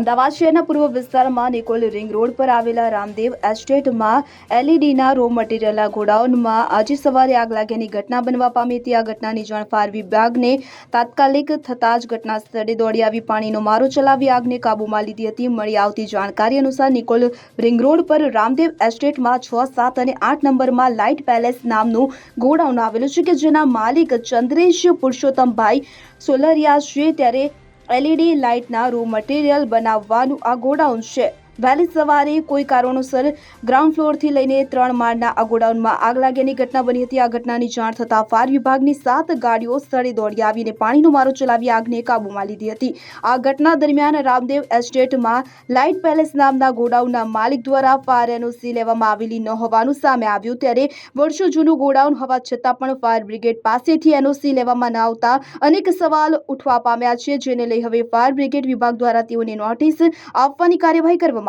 અમદાવાદ શહેરના પૂર્વ વિસ્તારમાં નિકોલ રિંગ રોડ પર આવેલા રામદેવ એસ્ટેટમાં એલઈડીના રો મટીરિયલના ગોડાઉનમાં આજે સવારે આગ લાગ્યાની ઘટના બનવા પામી હતી. આ ઘટનાની જાણ ફાયર વિભાગને તાત્કાલિક થતાં જ ઘટના સ્થળે દોડી આવી. પાણીનો મારો ચલાવી આગને કાબૂમાં લીધી હતી. મળી આવતી જાણકારી અનુસાર નિકોલ રિંગ રોડ પર રામદેવ એસ્ટેટમાં છ, સાત અને આઠ નંબરમાં લાઇટ પેલેસ નામનું ગોડાઉન આવેલું છે કે જેના માલિક ચંદ્રેશ પુરુષોત્તમભાઈ સોલરિયા છે ત્યારે એલઈડી લાઇટના રૂ મટીરિયલ બનાવવાનું આ ગોડાઉન છે. વહેલી સવારે કોઈ કારણોસર ગ્રાઉન્ડ ફ્લોરથી લઈને ત્રણ માળના આ ગોડાઉનમાં આગ લાગ્યાની ઘટના બની હતી. આ ઘટનાની જાણ થતાં ફાયર વિભાગની સાત ગાડીઓ સ્થળે દોડી આવીને પાણીનો મારો ચલાવી આગને કાબૂમાં લીધી હતી. આ ઘટના દરમિયાન રામદેવ એસ્ટેટમાં લાઇટ પેલેસ નામના ગોડાઉનના માલિક દ્વારા ફાયર એનઓસી લેવામાં આવેલી ન હોવાનું સામે આવ્યું. ત્યારે વર્ષો જૂનું ગોડાઉન હોવા છતાં પણ ફાયર બ્રિગેડ પાસેથી એનઓસી લેવામાં ન આવતા અનેક સવાલ ઉઠવા પામ્યા છે, જેને લઈ હવે ફાયર બ્રિગેડ વિભાગ દ્વારા તેઓને નોટિસ આપવાની કાર્યવાહી કરવામાં